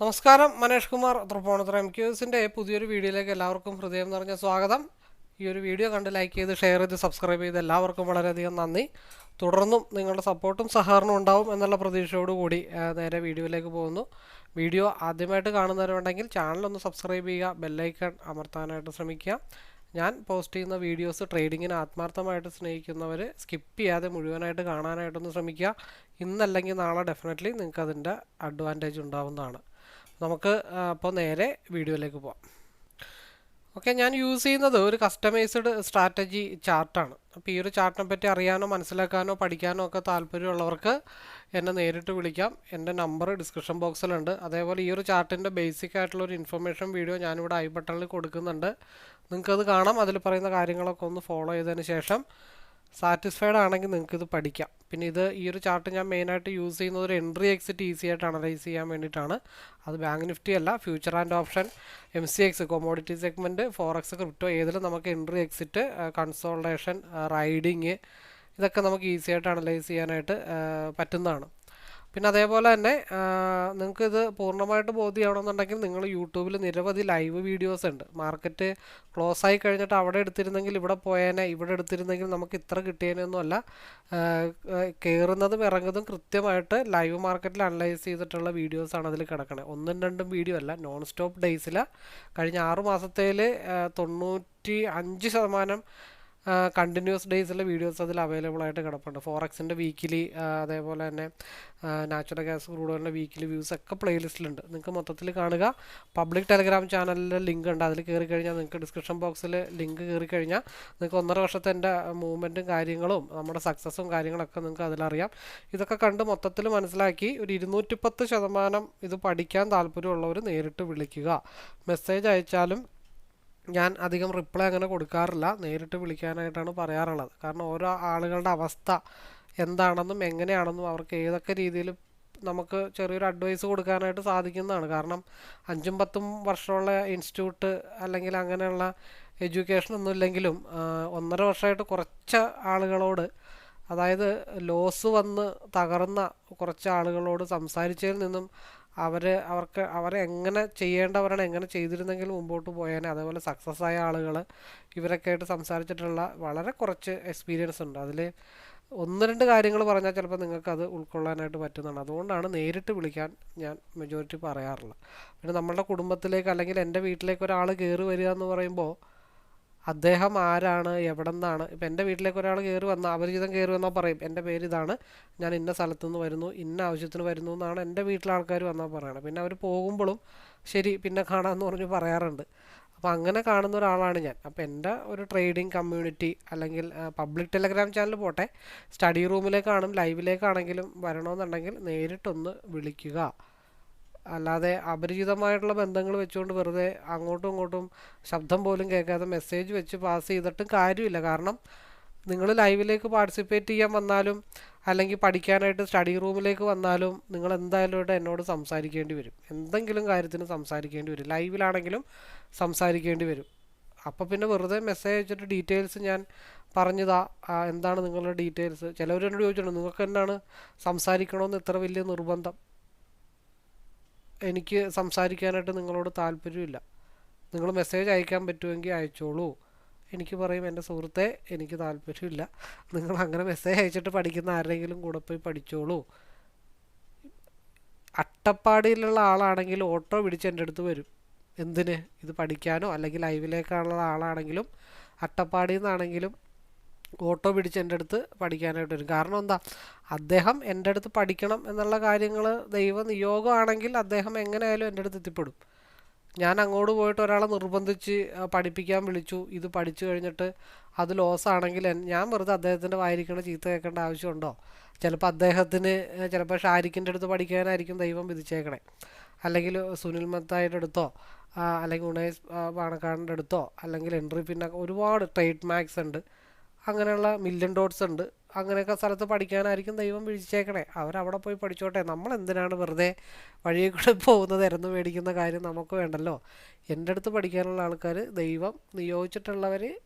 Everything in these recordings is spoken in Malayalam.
നമസ്കാരം മനേഷ് കുമാർ തൃപ്പോണത്ര എം ക്യൂസിന്റെ പുതിയൊരു വീഡിയോയിലേക്ക് എല്ലാവർക്കും ഹൃദയം നിറഞ്ഞ സ്വാഗതം. ഈ ഒരു വീഡിയോ കണ്ട് ലൈക്ക് ചെയ്ത് ഷെയർ ചെയ്ത് സബ്സ്ക്രൈബ് ചെയ്ത് എല്ലാവർക്കും വളരെയധികം നന്ദി. തുടർന്നും നിങ്ങളുടെ സപ്പോർട്ടും സഹകരണവും ഉണ്ടാവും എന്നുള്ള പ്രതീക്ഷയോടുകൂടി കൂടി നേരെ വീഡിയോയിലേക്ക് പോകുന്നു. വീഡിയോ ആദ്യമായിട്ട് കാണുന്നവരുണ്ടെങ്കിൽ ചാനലൊന്ന് സബ്സ്ക്രൈബ് ചെയ്യുക ബെല്ലൈക്കൺ അമർത്താനായിട്ട് ശ്രമിക്കുക. ഞാൻ പോസ്റ്റ് ചെയ്യുന്ന വീഡിയോസ് ട്രേഡിങ്ങിന് ആത്മാർത്ഥമായിട്ട് സ്നേഹിക്കുന്നവർ സ്കിപ്പ് ചെയ്യാതെ മുഴുവനായിട്ട് കാണാനായിട്ടൊന്ന് ശ്രമിക്കുക. ഇന്നല്ലെങ്കിൽ നാളെ ഡെഫിനറ്റ്ലി നിങ്ങൾക്ക് അതിന്റെ അഡ്വാന്റേജ് ഉണ്ടാവുന്നതാണ്. നമുക്ക് അപ്പോൾ നേരെ വീഡിയോയിലേക്ക് പോവാം. ഓക്കെ ഞാൻ യൂസ് ചെയ്യുന്നത് ഒരു കസ്റ്റമൈസ്ഡ് സ്ട്രാറ്റജി ചാർട്ടാണ്. അപ്പോൾ ഈ ഒരു ചാർട്ടിനെ പറ്റി അറിയാനോ മനസ്സിലാക്കാനോ പഠിക്കാനോ ഒക്കെ താല്പര്യമുള്ളവർക്ക് എന്നെ നേരിട്ട് വിളിക്കാം. എന്റെ നമ്പർ ഡിസ്ക്രിപ്ഷൻ ബോക്സിലുണ്ട്. അതേപോലെ ഈ ഒരു ചാർട്ടിന്റെ ബേസിക് ആയിട്ടുള്ള ഒരു ഇൻഫർമേഷൻ വീഡിയോ ഞാനിവിടെ ഐ ബട്ടണിൽ കൊടുക്കുന്നുണ്ട്. നിങ്ങൾക്കത് കാണാം. അതിൽ പറയുന്ന കാര്യങ്ങളൊക്കെ ഒന്ന് ഫോളോ ചെയ്തതിന് ശേഷം സാറ്റിസ്ഫൈഡ് ആണെങ്കിൽ നിങ്ങൾക്ക് ഇത് പഠിക്കാം. പിന്നെ ഇത് ഈ ഒരു ചാർട്ട് ഞാൻ മെയിനായിട്ട് യൂസ് ചെയ്യുന്നത് ഒരു എൻട്രി എക്സിറ്റ് ഈസി ആയിട്ട് അനലൈസ് ചെയ്യാൻ വേണ്ടിയിട്ടാണ്. അത് ബാങ്ക് നിഫ്റ്റി അല്ല future and option M C X commodity segment forex crypto ഏതിലും നമുക്ക് എൻട്രി എക്സിറ്റ് കൺസോൾട്ടേഷൻ റൈഡിങ് ഇതൊക്കെ നമുക്ക് ഈസി ആയിട്ട് അനലൈസ് ചെയ്യാനായിട്ട് പറ്റുന്നതാണ്. പിന്നെ അതേപോലെ തന്നെ നിങ്ങൾക്ക് ഇത് പൂർണമായിട്ട് ബോധ്യമാവണമെന്നുണ്ടെങ്കിൽ നിങ്ങൾ യൂട്യൂബിൽ നിരവധി ലൈവ് വീഡിയോസ് ഉണ്ട്. മാർക്കറ്റ് ക്ലോസ് ആയി കഴിഞ്ഞിട്ട് അവിടെ എടുത്തിരുന്നെങ്കിൽ ഇവിടെ പോയേനെ ഇവിടെ എടുത്തിരുന്നെങ്കിൽ നമുക്ക് ഇത്ര കിട്ടിയേനൊന്നുമല്ല കയറുന്നതും ഇറങ്ങുന്നതും കൃത്യമായിട്ട് ലൈവ് മാർക്കറ്റിൽ അനലൈസ് ചെയ്തിട്ടുള്ള വീഡിയോസാണ് അതിൽ കിടക്കണേ. ഒന്നും രണ്ടും വീഡിയോ അല്ല നോൺ സ്റ്റോപ്പ് ഡേയ്സിലാണ് കഴിഞ്ഞ ആറു മാസത്തേൽ തൊണ്ണൂറ്റി അഞ്ച് ശതമാനം കണ്ടിന്യൂസ് ഡേയ്സിലെ വീഡിയോസ് അതിൽ അവൈലബിൾ ആയിട്ട് കിടപ്പുണ്ട്. ഫോറക്സിന്റെ വീക്കിലി അതേപോലെ തന്നെ നാച്ചുറൽ ഗ്യാസ് ക്രൂഡോയിലിന്റെ വീക്കിലി വ്യൂസ് ഒക്കെ പ്ലേലിസ്റ്റിലുണ്ട് നിങ്ങൾക്ക് മൊത്തത്തിൽ കാണുക. പബ്ലിക് ടെലിഗ്രാം ചാനലിൽ ലിങ്ക് ഉണ്ട്. അതിൽ കയറി കഴിഞ്ഞാൽ നിങ്ങൾക്ക് ഡിസ്ക്രിപ്ഷൻ ബോക്സിൽ ലിങ്ക് കയറി കഴിഞ്ഞാൽ നിങ്ങൾക്ക് ഒന്നര വർഷത്തെ എന്റെ മൂവ്മെന്റും കാര്യങ്ങളും നമ്മുടെ സക്സസ്സും കാര്യങ്ങളൊക്കെ നിങ്ങൾക്ക് അതിലറിയാം ഇതൊക്കെ കണ്ട് മൊത്തത്തിൽ മനസ്സിലാക്കി ഒരു ഇരുന്നൂറ്റിപ്പത്ത് ശതമാനം ഇത് പഠിക്കാൻ താല്പര്യമുള്ളവർ നേരിട്ട് വിളിക്കുക. മെസ്സേജ് അയച്ചാലും ഞാൻ അധികം റിപ്ലൈ അങ്ങനെ കൊടുക്കാറില്ല. നേരിട്ട് വിളിക്കാനായിട്ടാണ് പറയാറുള്ളത്. കാരണം ഓരോ ആളുകളുടെ അവസ്ഥ എന്താണെന്നും എങ്ങനെയാണെന്നും അവർക്ക് ഏതൊക്കെ രീതിയിൽ നമുക്ക് ചെറിയൊരു അഡ്വൈസ് കൊടുക്കാനായിട്ട് സാധിക്കുന്നതാണ്. കാരണം അഞ്ചും പത്തും വർഷമുള്ള ഇൻസ്റ്റിറ്റ്യൂട്ട് അല്ലെങ്കിൽ അങ്ങനെയുള്ള എഡ്യൂക്കേഷൻ ഒന്നും ഇല്ലെങ്കിലും ഒന്നര വർഷമായിട്ട് കുറച്ച് ആളുകളോട് അതായത് ലോസ് വന്ന് തകർന്ന കുറച്ച് ആളുകളോട് സംസാരിച്ചതിൽ നിന്നും അവർ അവർക്ക് അവരെ എങ്ങനെ ചെയ്യേണ്ടവരാണ് എങ്ങനെ ചെയ്തിരുന്നെങ്കിൽ മുമ്പോട്ട് പോയേനെ. അതേപോലെ സക്സസ് ആയ ആളുകൾ ഇവരൊക്കെ ആയിട്ട് സംസാരിച്ചിട്ടുള്ള വളരെ കുറച്ച് എക്സ്പീരിയൻസ് ഉണ്ട്. അതിൽ ഒന്ന് രണ്ട് കാര്യങ്ങൾ പറഞ്ഞാൽ ചിലപ്പോൾ നിങ്ങൾക്ക് അത് ഉൾക്കൊള്ളാനായിട്ട് പറ്റുന്നതാണ്. അതുകൊണ്ടാണ് നേരിട്ട് വിളിക്കാൻ ഞാൻ മെജോറിറ്റി പറയാറുള്ളത്. പിന്നെ നമ്മളുടെ കുടുംബത്തിലേക്ക് അല്ലെങ്കിൽ എന്റെ വീട്ടിലേക്ക് ഒരാൾ കയറി വരിക എന്ന് പറയുമ്പോൾ അദ്ദേഹം ആരാണ്? എവിടെ നിന്നാണ് ഇപ്പം എന്റെ വീട്ടിലേക്ക് ഒരാൾ കയറി വന്നാൽ അപരിചിതം കയറി വന്നാൽ പറയും എന്റെ പേര് ഇതാണ്. ഞാൻ ഇന്ന സ്ഥലത്തു നിന്ന് വരുന്നു ഇന്ന ആവശ്യത്തിന് വരുന്നു എന്നാണ് എന്റെ വീട്ടിലെ ആൾക്കാർ വന്നാൽ പറയണത്. പിന്നെ അവർ പോകുമ്പോഴും ശരി പിന്നെ കാണാമെന്ന് പറഞ്ഞ് പറയാറുണ്ട്. അപ്പോൾ അങ്ങനെ കാണുന്ന ഒരാളാണ് ഞാൻ. അപ്പോൾ എന്റെ ഒരു ട്രേഡിംഗ് കമ്മ്യൂണിറ്റി അല്ലെങ്കിൽ പബ്ലിക് ടെലഗ്രാം ചാനൽ പോട്ടെ സ്റ്റഡി റൂമിലേക്കാണും ലൈവിലേക്കാണെങ്കിലും വരണമെന്നുണ്ടെങ്കിൽ നേരിട്ടൊന്ന് വിളിക്കുക. അല്ലാതെ അപരിചിതമായിട്ടുള്ള ബന്ധങ്ങൾ വെച്ചുകൊണ്ട് വെറുതെ അങ്ങോട്ടും ഇങ്ങോട്ടും ശബ്ദം പോലും കേൾക്കാതെ മെസ്സേജ് വെച്ച് പാസ് ചെയ്തിട്ടും കാര്യമില്ല. കാരണം നിങ്ങൾ ലൈവിലേക്ക് പാർട്ടിസിപ്പേറ്റ് ചെയ്യാൻ വന്നാലും അല്ലെങ്കിൽ പഠിക്കാനായിട്ട് സ്റ്റഡി റൂമിലേക്ക് വന്നാലും നിങ്ങൾ എന്തായാലും ഇവിടെ എന്നോട് സംസാരിക്കേണ്ടി വരും. എന്തെങ്കിലും കാര്യത്തിന് സംസാരിക്കേണ്ടി വരും. ലൈവിലാണെങ്കിലും സംസാരിക്കേണ്ടി വരും. അപ്പോൾ പിന്നെ വെറുതെ മെസ്സേജ് അയച്ചിട്ട് ഡീറ്റെയിൽസ് ഞാൻ പറഞ്ഞതാ എന്താണ് നിങ്ങളുടെ ഡീറ്റെയിൽസ് ചിലവർ എന്നോട് ചോദിച്ചിട്ടുണ്ട് നിങ്ങൾക്ക് എന്നാണ് സംസാരിക്കണമെന്ന് ഇത്ര വലിയ നിർബന്ധം? എനിക്ക് സംസാരിക്കാനായിട്ട് നിങ്ങളോട് താല്പര്യമില്ല. നിങ്ങൾ മെസ്സേജ് അയക്കാൻ പറ്റുമെങ്കിൽ അയച്ചോളൂ. എനിക്ക് പറയും എന്റെ സുഹൃത്തെ എനിക്ക് താല്പര്യമില്ല. നിങ്ങൾ അങ്ങനെ മെസ്സേജ് അയച്ചിട്ട് പഠിക്കുന്ന ആരെങ്കിലും കൂടെ പോയി പഠിച്ചോളൂ. അട്ടപ്പാടിയിലുള്ള ആളാണെങ്കിൽ ഓട്ടോ പിടിച്ച് എന്റെ അടുത്ത് വരും. എന്തിന്? ഇത് പഠിക്കാനോ അല്ലെങ്കിൽ ലൈവിലേക്കാണുള്ള ആളാണെങ്കിലും അട്ടപ്പാടിയിൽ നിന്നാണെങ്കിലും ഓട്ടോ പിടിച്ച് എന്റെ അടുത്ത് പഠിക്കാനായിട്ട് വരും. കാരണം എന്താ? അദ്ദേഹം എന്റെ അടുത്ത് പഠിക്കണം എന്നുള്ള കാര്യങ്ങൾ ദൈവ നിയോഗമാണെങ്കിൽ അദ്ദേഹം എങ്ങനെയായാലും എന്റെ അടുത്ത് എത്തിപ്പെടും. ഞാൻ അങ്ങോട്ട് പോയിട്ട് ഒരാളെ നിർബന്ധിച്ച് പഠിപ്പിക്കാൻ വിളിച്ചു. ഇത് പഠിച്ചു കഴിഞ്ഞിട്ട് അത് ലോസ് ആണെങ്കിൽ ഞാൻ വെറുതെ അദ്ദേഹത്തിന്റെ വായിരിക്കണ ചീത്ത കേൾക്കേണ്ട ആവശ്യമുണ്ടോ? ചിലപ്പോൾ അദ്ദേഹത്തിന് ചിലപ്പോൾ ഷാരിഖിന്റെ അടുത്ത് പഠിക്കാനായിരിക്കും ദൈവം വിധിച്ചേക്കണേ. അല്ലെങ്കിൽ സുനിൽ മത്തായിയുടെ അടുത്തോ അല്ലെങ്കിൽ ഉണേസ് പാണക്കാടിന്റെ അടുത്തോ അല്ലെങ്കിൽ എൻട്രി പിന്നെ ഒരുപാട് ട്രേഡ് മാക്സ് ഉണ്ട്. അങ്ങനെയുള്ള മില്യൺ ഡോട്ട്സ് ഉണ്ട്. അങ്ങനെയൊക്കെ സ്ഥലത്ത് പഠിക്കാനായിരിക്കും ദൈവം വിളിച്ചേക്കണേ. അവരവിടെ പോയി പഠിച്ചോട്ടെ. നമ്മൾ എന്തിനാണ് വെറുതെ വഴിയിൽ കൂടെ പോകുന്നത് ഇരന്ന് മേടിക്കുന്ന കാര്യം നമുക്ക് വേണ്ടല്ലോ? എന്റെ അടുത്ത് പഠിക്കാനുള്ള ആൾക്കാർ ദൈവം നിയോഗിച്ചിട്ടുള്ളവർ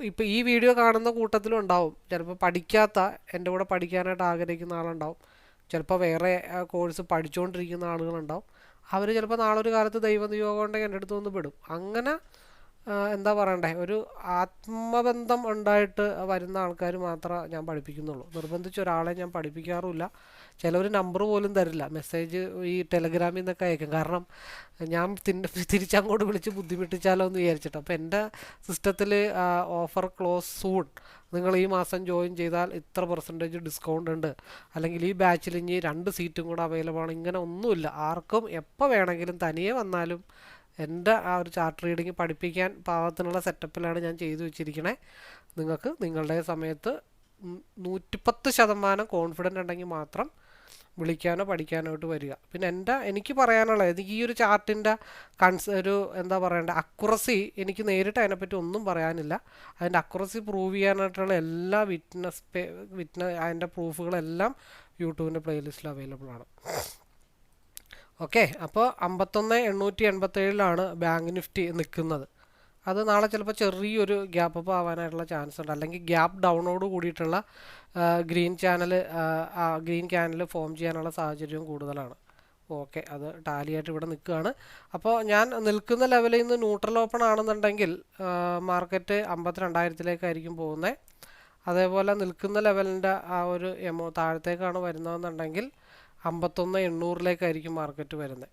ഇപ്പോൾ ഈ വീഡിയോ കാണുന്ന കൂട്ടത്തിലും ഉണ്ടാവും. ചിലപ്പോൾ പഠിക്കാത്ത എന്റെ കൂടെ പഠിക്കാനായിട്ട് ആഗ്രഹിക്കുന്ന ആളുണ്ടാവും. ചിലപ്പോൾ വേറെ കോഴ്സ് പഠിച്ചുകൊണ്ടിരിക്കുന്ന ആളുകളുണ്ടാവും. അവർ ചിലപ്പോൾ നാളെ ഒരു കാലത്ത് ദൈവനിയോഗം ഉണ്ടെങ്കിൽ എന്റെ അടുത്ത് വന്ന് പെടും. അങ്ങനെ എന്താ പറയണ്ടേ? ഒരു ആത്മബന്ധം ഉണ്ടായിട്ട് വരുന്ന ആൾക്കാർ മാത്രമേ ഞാൻ പഠിപ്പിക്കുന്നുള്ളൂ. നിർബന്ധിച്ച് ഒരാളെ ഞാൻ പഠിപ്പിക്കാറുമില്ല. ചിലവർ നമ്പർ പോലും തരില്ല. മെസ്സേജ് ഈ ടെലഗ്രാമിൽ നിന്നൊക്കെ അയക്കും. കാരണം ഞാൻ തിരിച്ചങ്ങോട്ട് വിളിച്ച് ബുദ്ധിമുട്ടിച്ചാലോ എന്ന് വിചാരിച്ചിട്ട്. അപ്പോൾ എന്റെ സിസ്റ്റത്തിൽ ഓഫർ ക്ലോസ് സൂൺ. നിങ്ങൾ ഈ മാസം ജോയിൻ ചെയ്താൽ ഇത്ര പെർസെന്റേജ് ഡിസ്കൗണ്ട് ഉണ്ട്. അല്ലെങ്കിൽ ഈ ബാച്ചിൽ ഇനി രണ്ട് സീറ്റും കൂടെ അവൈലബിൾ ആണ്. ഇങ്ങനെ ഒന്നുമില്ല. ആർക്കും എപ്പോൾ വേണമെങ്കിലും തനിയെ വന്നാലും എന്റെ ആ ഒരു ചാർട്ട് റീഡിങ് പഠിപ്പിക്കാൻ പാകത്തിനുള്ള സെറ്റപ്പിലാണ് ഞാൻ ചെയ്തു വെച്ചിരിക്കണേ. നിങ്ങൾക്ക് നിങ്ങളുടെ സമയത്ത് നൂറ്റിപ്പത്ത് ശതമാനം കോൺഫിഡന്റ് ഉണ്ടെങ്കിൽ മാത്രം വിളിക്കാനോ പഠിക്കാനോട്ട് വരിക. പിന്നെ എന്റെ എനിക്ക് പറയാനുള്ളത് എനിക്ക് ഈ ഒരു ചാർട്ടിന്റെ കൺസ് ഒരു എന്താ പറയണ്ടേ അക്കുറസി എനിക്ക് നേരിട്ട് അതിനെപ്പറ്റി ഒന്നും പറയാനില്ല. അതിന്റെ അക്കുറസി പ്രൂവ് ചെയ്യാനായിട്ടുള്ള എല്ലാ വിറ്റ്നസ് പേ വിറ്റ്നസ് അതിന്റെ പ്രൂഫുകളെല്ലാം യൂട്യൂബിന്റെ പ്ലേലിസ്റ്റിൽ അവൈലബിൾ ആണ്. ഓക്കെ അപ്പോൾ അമ്പത്തൊന്ന് എണ്ണൂറ്റി എൺപത്തേഴിലാണ് ബാങ്ക് നിഫ്റ്റി നിൽക്കുന്നത്. അത് നാളെ ചിലപ്പോൾ ചെറിയൊരു ഗ്യാപ്പ് അപ്പ് ആവാനായിട്ടുള്ള ചാൻസ് ഉണ്ട്. അല്ലെങ്കിൽ ഗ്യാപ്പ് ഡൗണോട് കൂടിയിട്ടുള്ള green channel green channel form ചെയ്യാനുള്ള സാഹചര്യവും കൂടുതലാണ്. ഓക്കെ അത് ടാലിയായിട്ട് ഇവിടെ നിൽക്കുകയാണ്. അപ്പോൾ ഞാൻ നിൽക്കുന്ന ലെവലിൽ നിന്ന് ന്യൂട്രൽ ഓപ്പൺ ആണെന്നുണ്ടെങ്കിൽ മാർക്കറ്റ് അമ്പത്തിരണ്ടായിരത്തിലേക്കായിരിക്കും പോകുന്നത് അതേപോലെ നിൽക്കുന്ന ലെവലിന്റെ ആ ഒരു എമോ താഴത്തേക്കാണ് വരുന്നതെന്നുണ്ടെങ്കിൽ അമ്പത്തൊന്ന് എണ്ണൂറിലേക്കായിരിക്കും മാർക്കറ്റ് വരുന്നത്.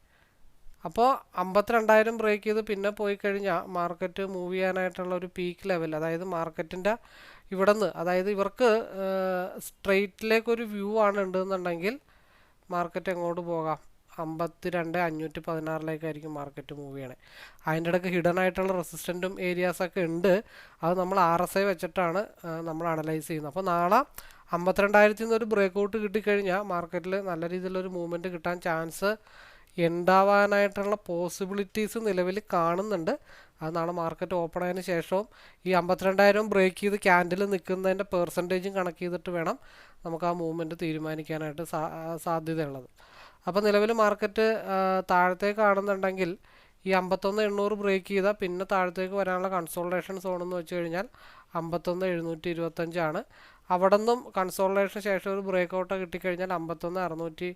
അപ്പോൾ അമ്പത്തിരണ്ടായിരം ബ്രേക്ക് ചെയ്ത് പിന്നെ പോയി കഴിഞ്ഞാൽ മാർക്കറ്റ് മൂവ് ചെയ്യാനായിട്ടുള്ള ഒരു പീക്ക് ലെവൽ അതായത് മാർക്കറ്റിന്റെ ഇവിടെ നിന്ന് അതായത് ഇവർക്ക് സ്ട്രെയിറ്റിലേക്കൊരു വ്യൂ ആണ് ഉണ്ടെന്നുണ്ടെങ്കിൽ മാർക്കറ്റ് എങ്ങോട്ട് പോകാം? അമ്പത്തി രണ്ട് അഞ്ഞൂറ്റി പതിനാറിലേക്കായിരിക്കും മാർക്കറ്റ് മൂവ് ചെയ്യണേ. അതിന്റെ ഇടയ്ക്ക് ഹിഡൻ ആയിട്ടുള്ള റെസിസ്റ്റന്റും ഏരിയാസൊക്കെ ഉണ്ട്. അത് നമ്മൾ ആർ എസ് ഐ വെച്ചിട്ടാണ് നമ്മൾ അനലൈസ് ചെയ്യുന്നത്. അപ്പോൾ നാളെ അമ്പത്തിരണ്ടായിരത്തിൽ നിന്ന് ഒരു ബ്രേക്ക് ഔട്ട് കിട്ടിക്കഴിഞ്ഞാൽ മാർക്കറ്റിൽ നല്ല രീതിയിലൊരു മൂവ്മെന്റ് കിട്ടാൻ ചാൻസ് ഉണ്ടാവാനായിട്ടുള്ള പോസിബിലിറ്റീസ് നിലവിൽ കാണുന്നുണ്ട്. അത് നാളെ മാർക്കറ്റ് ഓപ്പൺ ആയതിനു ശേഷവും ഈ അമ്പത്തിരണ്ടായിരം ബ്രേക്ക് ചെയ്ത് ക്യാൻഡിൽ നിൽക്കുന്നതിന്റെ പെർസെന്റേജും കണക്ട് ചെയ്തിട്ട് വേണം നമുക്ക് ആ മൂവ്മെന്റ് തീരുമാനിക്കാനായിട്ട് സാധ്യതയുള്ളത്. അപ്പോൾ നിലവിൽ മാർക്കറ്റ് താഴത്തേക്ക് കാണുന്നുണ്ടെങ്കിൽ ഈ അമ്പത്തൊന്ന് എണ്ണൂറ് ബ്രേക്ക് ചെയ്താൽ പിന്നെ താഴത്തേക്ക് വരാനുള്ള കൺസോൾട്ടേഷൻ സോൺ എന്ന് വെച്ച് കഴിഞ്ഞാൽ അമ്പത്തൊന്ന് എഴുന്നൂറ്റി ഇരുപത്തഞ്ചാണ് അവിടെ നിന്നും ശേഷം ഒരു ബ്രേക്ക് ഔട്ട് കിട്ടിക്കഴിഞ്ഞാൽ അമ്പത്തൊന്ന് അറുന്നൂറ്റി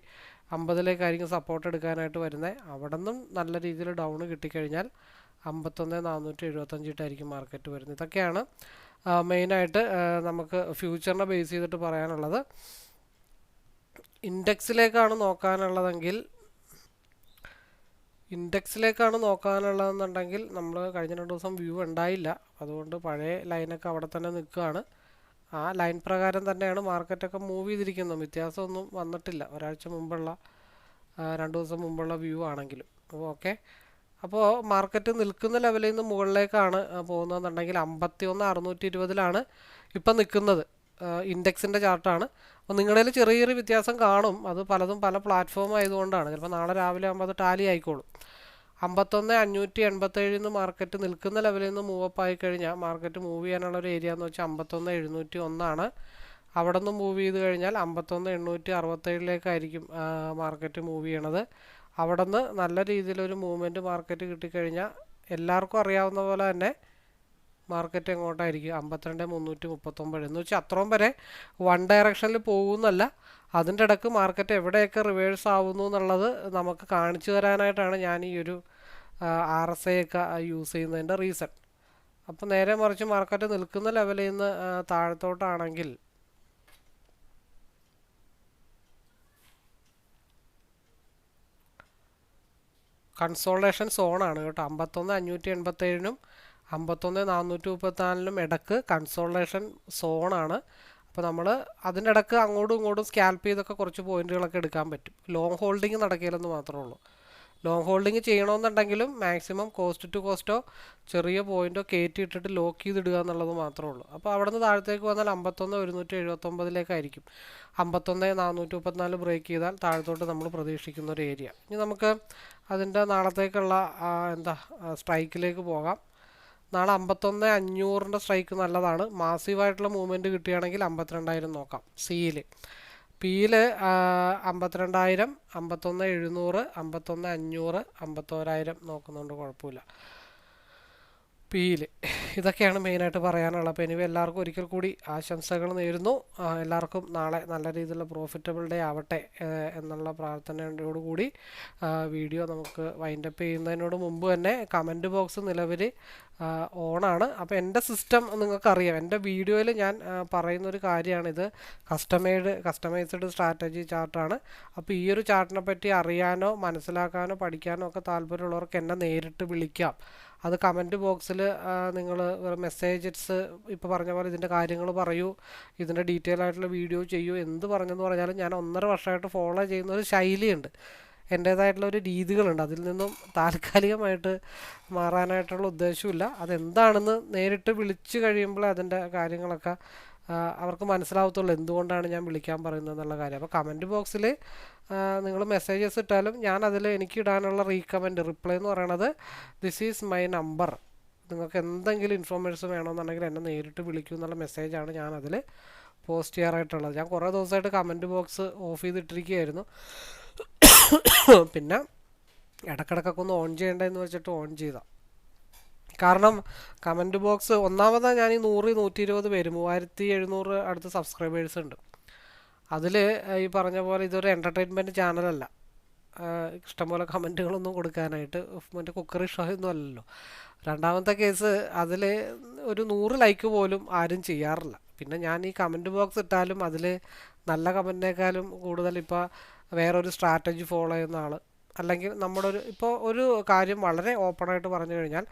അമ്പതിലേക്കായിരിക്കും സപ്പോർട്ട് എടുക്കാനായിട്ട് വരുന്നത് അവിടെ നിന്നും നല്ല രീതിയിൽ ഡൗൺ കിട്ടിക്കഴിഞ്ഞാൽ അമ്പത്തൊന്ന് നാനൂറ്റി എഴുപത്തഞ്ചിട്ടായിരിക്കും മാർക്കറ്റ് വരുന്നത്. ഇതൊക്കെയാണ് മെയിനായിട്ട് നമുക്ക് ഫ്യൂച്ചറിനെ ബേസ് ചെയ്തിട്ട് പറയാനുള്ളത്. ഇൻഡെക്സിലേക്കാണ് നോക്കാനുള്ളതെങ്കിൽ ഇൻഡെക്സിലേക്കാണ് നോക്കാനുള്ളതെന്നുണ്ടെങ്കിൽ നമ്മൾ കഴിഞ്ഞ രണ്ട് ദിവസം വ്യൂ ഉണ്ടായില്ല. അതുകൊണ്ട് പഴയ ലൈനൊക്കെ അവിടെ തന്നെ നിൽക്കുകയാണ്. ആ ലൈൻ പ്രകാരം തന്നെയാണ് മാർക്കറ്റൊക്കെ മൂവ് ചെയ്തിരിക്കുന്നത്. വ്യത്യാസമൊന്നും വന്നിട്ടില്ല. ഒരാഴ്ച മുമ്പുള്ള രണ്ട് ദിവസം മുമ്പുള്ള വ്യൂ ആണെങ്കിലും. അപ്പോൾ ഓക്കെ. അപ്പോൾ മാർക്കറ്റ് നിൽക്കുന്ന ലെവലിൽ നിന്ന് മുകളിലേക്കാണ് പോകുന്നതെന്നുണ്ടെങ്കിൽ അമ്പത്തി ഒന്ന് അറുന്നൂറ്റി ഇരുപതിലാണ് ഇപ്പം നിൽക്കുന്നത് ഇൻഡെക്സിന്റെ ചാർട്ടാണ്. അപ്പോൾ നിങ്ങളുടെ ചെറിയ ചെറിയ വ്യത്യാസം കാണും. അത് പലതും പല പ്ലാറ്റ്ഫോം ആയതുകൊണ്ടാണ്. ചിലപ്പോൾ നാളെ രാവിലെ ആകുമ്പോൾ അത് ടാലി ആയിക്കോളും. അമ്പത്തൊന്ന് അഞ്ഞൂറ്റി എൺപത്തേഴിൽ നിന്ന് മാർക്കറ്റ് നിൽക്കുന്ന ലെവലിൽ നിന്ന് മൂവ് അപ്പ് ആയി കഴിഞ്ഞാൽ മാർക്കറ്റ് മൂവ് ചെയ്യാനുള്ള ഒരു ഏരിയ എന്ന് വെച്ചാൽ അമ്പത്തൊന്ന് എഴുന്നൂറ്റി ഒന്നാണ്. അവിടെ നിന്ന് മൂവ് ചെയ്ത് കഴിഞ്ഞാൽ അമ്പത്തൊന്ന് എണ്ണൂറ്റി അറുപത്തേഴിലേക്കായിരിക്കും മാർക്കറ്റ് മൂവ് ചെയ്യണത്. അവിടെ നിന്ന് നല്ല രീതിയിലൊരു മൂവ്മെന്റ് മാർക്കറ്റ് കിട്ടിക്കഴിഞ്ഞാൽ എല്ലാവർക്കും അറിയാവുന്ന പോലെ തന്നെ മാർക്കറ്റ് എങ്ങോട്ടായിരിക്കും? അമ്പത്തിരണ്ട് മുന്നൂറ്റി മുപ്പത്തൊമ്പത് എന്ന് വെച്ചാൽ അത്രയും വരെ വൺ ഡയറക്ഷനിൽ പോകുന്നല്ല. അതിന്റെ ഇടയ്ക്ക് മാർക്കറ്റ് എവിടെയൊക്കെ റിവേഴ്സ് ആവുന്നു എന്നുള്ളത് നമുക്ക് കാണിച്ചു തരാനായിട്ടാണ് ഞാൻ ഈ ഒരു ആർ എസ് ഐ ഒക്കെ യൂസ് ചെയ്യുന്നതിന്റെ റീസൺ അപ്പോൾ നേരെ മറിച്ച് മാർക്കറ്റ് നിൽക്കുന്ന ലെവലിൽ നിന്ന് താഴത്തോട്ടാണെങ്കിൽ കൺസോൾട്ടേഷൻ സോണാണ് കേട്ടോ. അമ്പത്തൊന്ന് അഞ്ഞൂറ്റി എൺപത്തേഴിനും അമ്പത്തൊന്ന് നാനൂറ്റി മുപ്പത്തിനാലിനും ഇടയ്ക്ക് കൺസോൾട്ടേഷൻ സോണാണ് അപ്പോൾ നമ്മൾ അതിന്റെ ഇടയ്ക്ക് അങ്ങോട്ടും ഇങ്ങോട്ടും സ്കാൽപ്പ് ചെയ്തൊക്കെ കുറച്ച് പോയിന്റുകളൊക്കെ എടുക്കാൻ പറ്റും. ലോങ് ഹോൾഡിങ് നടക്കില്ലെന്ന് മാത്രമേ ഉള്ളൂ. ലോങ് ഹോൾഡിങ് ചെയ്യണമെന്നുണ്ടെങ്കിലും മാക്സിമം കോസ്റ്റ് ടു കോസ്റ്റോ ചെറിയ പോയിന്റോ കയറ്റി ഇട്ടിട്ട് ലോക്ക് ചെയ്തിടുക എന്നുള്ളത് മാത്രമേ ഉള്ളൂ അപ്പോൾ അവിടെ നിന്ന് താഴത്തേക്ക് വന്നാൽ അമ്പത്തൊന്ന് ഒരുന്നൂറ്റി എഴുപത്തൊമ്പതിലേക്കായിരിക്കും. അമ്പത്തൊന്ന് നാനൂറ്റി മുപ്പത്തിനാല് ബ്രേക്ക് ചെയ്താൽ താഴത്തോട്ട് നമ്മൾ പ്രതീക്ഷിക്കുന്ന ഒരു ഏരിയ ഇനി നമുക്ക് അതിന്റെ നാളത്തേക്കുള്ള എന്താ സ്ട്രൈക്കിലേക്ക് പോകാം. നാളെ അമ്പത്തൊന്ന് അഞ്ഞൂറിന്റെ സ്ട്രൈക്ക് നല്ലതാണ്. മാസീവായിട്ടുള്ള മൂവ്മെന്റ് കിട്ടുകയാണെങ്കിൽ അമ്പത്തിരണ്ടായിരം നോക്കാം. സിയിൽ പിയിൽ അമ്പത്തിരണ്ടായിരം അമ്പത്തൊന്ന് എഴുന്നൂറ് അമ്പത്തൊന്ന് അഞ്ഞൂറ് അമ്പത്തോരായിരം നോക്കുന്നുണ്ട് കുഴപ്പമില്ല പിയിൽ ഇതൊക്കെയാണ് മെയിനായിട്ട് പറയാനുള്ളത്. അപ്പോൾ ഇനി എല്ലാവർക്കും ഒരിക്കൽ കൂടി ആശംസകൾ നേരുന്നു. എല്ലാവർക്കും നാളെ നല്ല രീതിയിലുള്ള പ്രോഫിറ്റബിൾ ഡേ ആവട്ടെ എന്നുള്ള പ്രാർത്ഥനയോടുകൂടി വീഡിയോ നമുക്ക് വൈൻഡപ്പ് ചെയ്യുന്നതിനോട് മുമ്പ് തന്നെ കമന്റ് ബോക്സ് നിലവിൽ ഓണാണ്. അപ്പോൾ എന്റെ സിസ്റ്റം നിങ്ങൾക്കറിയാം. എന്റെ വീഡിയോയിൽ ഞാൻ പറയുന്നൊരു കാര്യമാണിത്. കസ്റ്റമൈഡ് കസ്റ്റമൈസ്ഡ് സ്ട്രാറ്റജി ചാർട്ടാണ്. അപ്പോൾ ഈ ഒരു ചാർട്ടിനെ പറ്റി അറിയാനോ മനസ്സിലാക്കാനോ പഠിക്കാനോ ഒക്കെ താല്പര്യമുള്ളവർക്ക് എന്നെ നേരിട്ട് വിളിക്കാം. അത് കമന്റ് ബോക്സിൽ നിങ്ങൾ മെസ്സേജസ് ഇപ്പോൾ പറഞ്ഞ പോലെ ഇതിന്റെ കാര്യങ്ങൾ പറയൂ ഇതിന്റെ ഡീറ്റെയിൽ ആയിട്ടുള്ള വീഡിയോ ചെയ്യൂ എന്ത് പറഞ്ഞെന്ന് പറഞ്ഞാലും ഞാൻ ഒന്നര വർഷമായിട്ട് ഫോളോ ചെയ്യുന്ന ഒരു ശൈലിയുണ്ട്. എന്റേതായിട്ടുള്ള ഒരു രീതികളുണ്ട്. അതിൽ നിന്നും താൽക്കാലികമായിട്ട് മാറാനായിട്ടുള്ള ഉദ്ദേശമില്ല അതെന്താണെന്ന് നേരിട്ട് വിളിച്ചു കഴിയുമ്പോൾ അതിന്റെ കാര്യങ്ങളൊക്കെ അവർക്ക് മനസ്സിലാവത്തുള്ളൂ എന്തുകൊണ്ടാണ് ഞാൻ വിളിക്കാൻ പറയുന്നത് എന്നുള്ള കാര്യം. അപ്പോൾ കമന്റ് ബോക്സിൽ നിങ്ങൾ മെസ്സേജസ് ഇട്ടാലും ഞാൻ അതിൽ എനിക്ക് ഇടാനുള്ള റീകമന്റ് റിപ്ലൈ എന്ന് പറയണത് ദിസ് ഈസ് മൈ നമ്പർ നിങ്ങൾക്ക് എന്തെങ്കിലും ഇൻഫോർമേഷൻ വേണമെന്നുണ്ടെങ്കിൽ എന്നെ നേരിട്ട് വിളിക്കൂ എന്നുള്ള മെസ്സേജാണ് ഞാനതിൽ പോസ്റ്റ് ചെയ്യാറായിട്ടുള്ളത്. ഞാൻ കുറേ ദിവസമായിട്ട് കമന്റ് ബോക്സ് ഓഫ് ചെയ്തിട്ടിരിക്കുകയായിരുന്നു. പിന്നെ ഇടക്കിടക്കൊക്കെ ഒന്ന് ഓൺ ചെയ്യേണ്ടതെന്ന് വെച്ചിട്ട് ഓൺ ചെയ്താൽ കാരണം കമന്റ് ബോക്സ് ഒന്നാമതാ ഞാൻ ഈ നൂറ് നൂറ്റി ഇരുപത് പേര് മൂവായിരത്തി എഴുന്നൂറ് അടുത്ത് സബ്സ്ക്രൈബേഴ്സ് ഉണ്ട്. അതിൽ ഈ പറഞ്ഞ പോലെ ഇതൊരു എന്റർടൈൻമെന്റ് ചാനലല്ല ഇഷ്ടംപോലെ കമന്റുകളൊന്നും കൊടുക്കാനായിട്ട് മറ്റേ കുക്കറി ഷോ ഒന്നും അല്ലല്ലോ. രണ്ടാമത്തെ കേസ് അതിൽ ഒരു നൂറ് ലൈക്ക് പോലും ആരും ചെയ്യാറില്ല. പിന്നെ ഞാൻ ഈ കമന്റ് ബോക്സ് ഇട്ടാലും അതിൽ നല്ല കമന്റിനേക്കാളും കൂടുതൽ ഇപ്പോൾ വേറൊരു സ്ട്രാറ്റജി ഫോളോ ചെയ്യുന്ന ആൾ അല്ലെങ്കിൽ നമ്മുടെ ഒരു ഇപ്പോൾ ഒരു കാര്യം വളരെ ഓപ്പണായിട്ട് പറഞ്ഞു കഴിഞ്ഞാൽ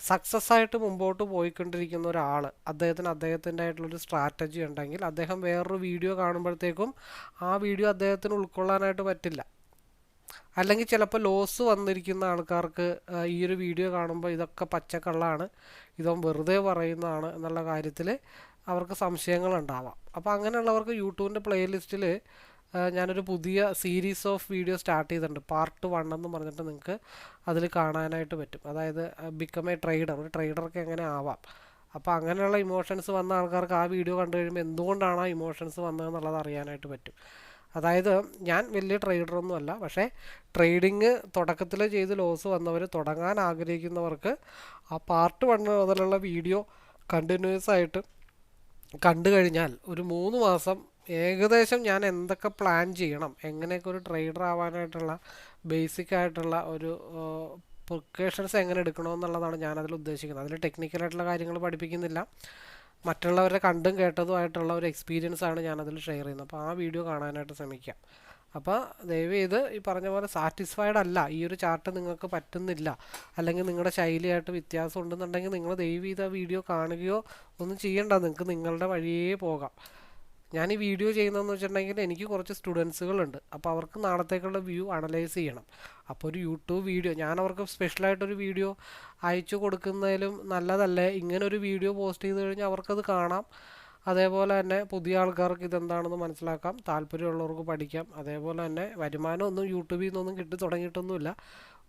സക്സസ് ആയിട്ട് മുമ്പോട്ട് പോയിക്കൊണ്ടിരിക്കുന്ന ഒരാൾ അദ്ദേഹത്തിന് അദ്ദേഹത്തിന്റെ ആയിട്ടുള്ളൊരു സ്ട്രാറ്റജി ഉണ്ടെങ്കിൽ അദ്ദേഹം വേറൊരു വീഡിയോ കാണുമ്പോഴത്തേക്കും ആ വീഡിയോ അദ്ദേഹത്തിന് ഉൾക്കൊള്ളാനായിട്ട് പറ്റില്ല. അല്ലെങ്കിൽ ചിലപ്പോൾ ലോസ് വന്നിരിക്കുന്ന ആൾക്കാർക്ക് ഈ ഒരു വീഡിയോ കാണുമ്പോൾ ഇതൊക്കെ പച്ചക്കള്ളാണ് ഇതും വെറുതെ പറയുന്നതാണ് എന്നുള്ള കാര്യത്തിൽ അവർക്ക് സംശയങ്ങളുണ്ടാവാം അപ്പോൾ അങ്ങനെയുള്ളവർക്ക് യൂട്യൂബിന്റെ പ്ലേലിസ്റ്റിൽ ഞാനൊരു പുതിയ സീരീസ് ഓഫ് വീഡിയോ സ്റ്റാർട്ട് ചെയ്തിട്ടുണ്ട്. പാർട്ട് വൺ എന്ന് പറഞ്ഞിട്ട് നിങ്ങൾക്ക് അതിൽ കാണാനായിട്ട് പറ്റും. അതായത് ബിക്കം എ ട്രേഡർ ഒരു ട്രേഡർക്ക് എങ്ങനെ ആവാം. അപ്പോൾ അങ്ങനെയുള്ള ഇമോഷൻസ് വന്ന ആൾക്കാർക്ക് ആ വീഡിയോ കണ്ടു കഴിയുമ്പോൾ എന്തുകൊണ്ടാണ് ആ ഇമോഷൻസ് വന്നതെന്നുള്ളത് അറിയാനായിട്ട് പറ്റും. അതായത് ഞാൻ വലിയ ട്രേഡർ ഒന്നുമല്ല പക്ഷേ ട്രേഡിങ് തുടക്കത്തിൽ ചെയ്ത് ലോസ് വന്നവർ തുടങ്ങാൻ ആഗ്രഹിക്കുന്നവർക്ക് ആ പാർട്ട് വൺ മുതലുള്ള വീഡിയോ കണ്ടിന്യൂസ് ആയിട്ട് കണ്ടു കഴിഞ്ഞാൽ ഒരു മൂന്ന് മാസം ഏകദേശം ഞാൻ എന്തൊക്കെ പ്ലാൻ ചെയ്യണം എങ്ങനെയൊക്കെ ഒരു ട്രേഡർ ആവാനായിട്ടുള്ള ബേസിക് ആയിട്ടുള്ള ഒരു പ്രിക്കോഷൻസ് എങ്ങനെ എടുക്കണമെന്നുള്ളതാണ് ഞാനതിൽ ഉദ്ദേശിക്കുന്നത്. അതിൽ ടെക്നിക്കലായിട്ടുള്ള കാര്യങ്ങൾ പഠിപ്പിക്കുന്നില്ല. മറ്റുള്ളവരെ കണ്ടും കേട്ടതുമായിട്ടുള്ള ഒരു എക്സ്പീരിയൻസ് ആണ് ഞാനതിൽ ഷെയർ ചെയ്യുന്നത്. അപ്പോൾ ആ വീഡിയോ കാണാനായിട്ട് ശ്രമിക്കാം. അപ്പോൾ ദയവ് ചെയ്ത് ഈ പറഞ്ഞ പോലെ സാറ്റിസ്ഫൈഡ് അല്ല ഈ ഒരു ചാർട്ട് നിങ്ങൾക്ക് പറ്റുന്നില്ല അല്ലെങ്കിൽ നിങ്ങളുടെ ശൈലിയായിട്ട് വ്യത്യാസം ഉണ്ടെന്നുണ്ടെങ്കിൽ നിങ്ങൾ ദയവ് ചെയ്ത് ആ വീഡിയോ കാണുകയോ ഒന്നും ചെയ്യണ്ട നിങ്ങൾക്ക് നിങ്ങളുടെ വഴിയേ പോകാം. ഞാൻ ഈ വീഡിയോ ചെയ്യുന്നതെന്ന് വെച്ചിട്ടുണ്ടെങ്കിൽ എനിക്ക് കുറച്ച് സ്റ്റുഡൻസുകളുണ്ട്. അപ്പോൾ അവർക്ക് നാളത്തേക്കുള്ള വ്യൂ അനലൈസ് ചെയ്യണം. അപ്പോൾ ഒരു യൂട്യൂബ് വീഡിയോ ഞാൻ അവർക്ക് സ്പെഷ്യലായിട്ടൊരു വീഡിയോ അയച്ചു കൊടുക്കുന്നതിലും നല്ലതല്ലേ? ഇങ്ങനെ ഒരു വീഡിയോ പോസ്റ്റ് ചെയ്ത് കഴിഞ്ഞാൽ അവർക്കത് കാണാം. അതേപോലെ തന്നെ പുതിയ ആൾക്കാർക്ക് ഇതെന്താണെന്ന് മനസ്സിലാക്കാം. താല്പര്യമുള്ളവർക്ക് പഠിക്കാം. അതേപോലെ തന്നെ വരുമാനമൊന്നും യൂട്യൂബിൽ നിന്നൊന്നും കിട്ടി തുടങ്ങിയിട്ടൊന്നുമില്ല.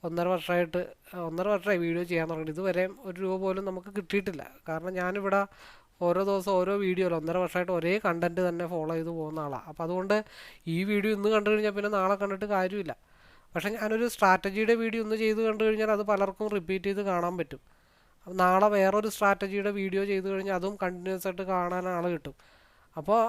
ഒന്നര വർഷമായിട്ട് ഒന്നര വർഷമായി വീഡിയോ ചെയ്യാൻ തുടങ്ങിയിട്ട്. ഇതുവരെ ഒരു രൂപ പോലും നമുക്ക് കിട്ടിയിട്ടില്ല. കാരണം ഞാനിവിടെ ഓരോ ദിവസം ഓരോ വീഡിയോയിൽ ഒന്നര വർഷമായിട്ട് ഒരേ കണ്ടന്റ് തന്നെ ഫോളോ ചെയ്ത് പോകുന്ന ആളാണ് അപ്പോൾ അതുകൊണ്ട് ഈ വീഡിയോ ഇന്ന് കണ്ടു കഴിഞ്ഞാൽ പിന്നെ നാളെ കണ്ടിട്ട് കാര്യമില്ല. പക്ഷേ ഞാനൊരു സ്ട്രാറ്റജിയുടെ വീഡിയോ ഒന്ന് ചെയ്ത് കണ്ടു കഴിഞ്ഞാൽ അത് പലർക്കും റിപ്പീറ്റ് ചെയ്ത് കാണാൻ പറ്റും. നാളെ വേറൊരു സ്ട്രാറ്റജിയുടെ വീഡിയോ ചെയ്ത് കഴിഞ്ഞാൽ അതും കണ്ടിന്യൂസ് ആയിട്ട് കാണാൻ ആൾ കിട്ടും. അപ്പോൾ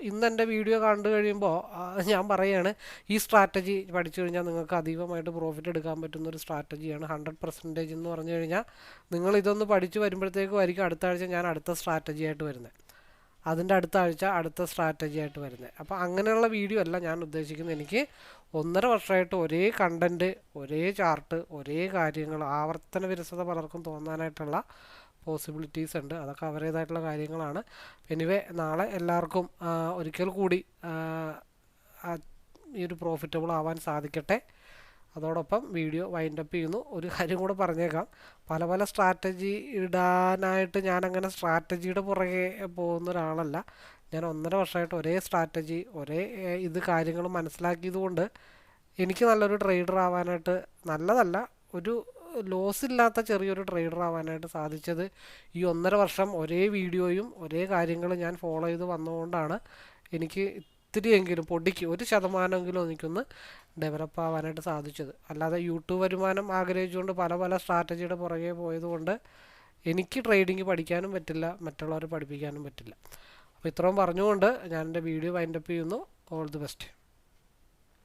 ഇന്ന് എന്റെ വീഡിയോ കണ്ടു കഴിയുമ്പോൾ ഞാൻ പറയുകയാണ് ഈ സ്ട്രാറ്റജി പഠിച്ചു കഴിഞ്ഞാൽ നിങ്ങൾക്ക് അധികമായിട്ട് പ്രോഫിറ്റ് എടുക്കാൻ പറ്റുന്ന ഒരു സ്ട്രാറ്റജിയാണ് ഹൺഡ്രഡ് പെർസെന്റേജ് എന്ന് പറഞ്ഞു കഴിഞ്ഞാൽ നിങ്ങൾ ഇതൊന്ന് പഠിച്ചു വരുമ്പോഴത്തേക്കും ആയിരിക്കും അടുത്ത ആഴ്ച ഞാൻ അടുത്ത സ്ട്രാറ്റജി ആയിട്ട് വരുന്നത് അതിന്റെ അടുത്ത ആഴ്ച അടുത്ത സ്ട്രാറ്റജി ആയിട്ട് വരുന്നത് അപ്പോൾ അങ്ങനെയുള്ള വീഡിയോ അല്ല ഞാൻ ഉദ്ദേശിക്കുന്നത്. എനിക്ക് ഒന്നര വർഷമായിട്ട് ഒരേ കണ്ടന്റ് ഒരേ ചാർട്ട് ഒരേ കാര്യങ്ങൾ ആവർത്തന വിരസത പലർക്കും തോന്നാനായിട്ടുള്ള പോസിബിലിറ്റീസ് ഉണ്ട്. അതൊക്കെ അവരുടേതായിട്ടുള്ള കാര്യങ്ങളാണ്. എനിവേ നാളെ എല്ലാവർക്കും ഒരിക്കൽ കൂടി ഈ ഒരു പ്രോഫിറ്റബിൾ ആവാൻ സാധിക്കട്ടെ. അതോടൊപ്പം വീഡിയോ വൈൻഡപ്പ് ചെയ്യുന്നു. ഒരു കാര്യം കൂടെ പറഞ്ഞേക്കാം. പല പല സ്ട്രാറ്റജി ഇടാനായിട്ട് ഞാനങ്ങനെ സ്ട്രാറ്റജിയുടെ പുറകെ പോകുന്ന ഒരാളല്ല. ഞാൻ ഒന്നര വർഷമായിട്ട് ഒരേ സ്ട്രാറ്റജി ഒരേ ഇത് കാര്യങ്ങൾ മനസ്സിലാക്കിയതുകൊണ്ട് എനിക്ക് നല്ലൊരു ട്രേഡർ ആവാനായിട്ട് നല്ലതല്ല ഒരു ലോസ് ഇല്ലാത്ത ചെറിയൊരു ട്രേഡർ ആവാനായിട്ട് സാധിച്ചത് ഈ ഒന്നര വർഷം ഒരേ വീഡിയോയും ഒരേ കാര്യങ്ങളും ഞാൻ ഫോളോ ചെയ്ത് വന്നതുകൊണ്ടാണ് എനിക്ക് ഇത്തിരിയെങ്കിലും പൊടിക്ക് ഒരു ശതമാനമെങ്കിലും എനിക്കൊന്ന് ഡെവലപ്പ് ആവാനായിട്ട് സാധിച്ചത്. അല്ലാതെ യൂട്യൂബ് വരുമാനം ആഗ്രഹിച്ചുകൊണ്ട് പല പല സ്ട്രാറ്റജിയുടെ പുറകെ പോയതുകൊണ്ട് എനിക്ക് ട്രേഡിംഗ് പഠിക്കാനും പറ്റില്ല മറ്റുള്ളവരെ പഠിപ്പിക്കാനും പറ്റില്ല. അപ്പോൾ ഇത്രയും പറഞ്ഞുകൊണ്ട് ഞാൻ എന്റെ വീഡിയോ വൈൻഡപ്പ് ചെയ്യുന്നു. All the best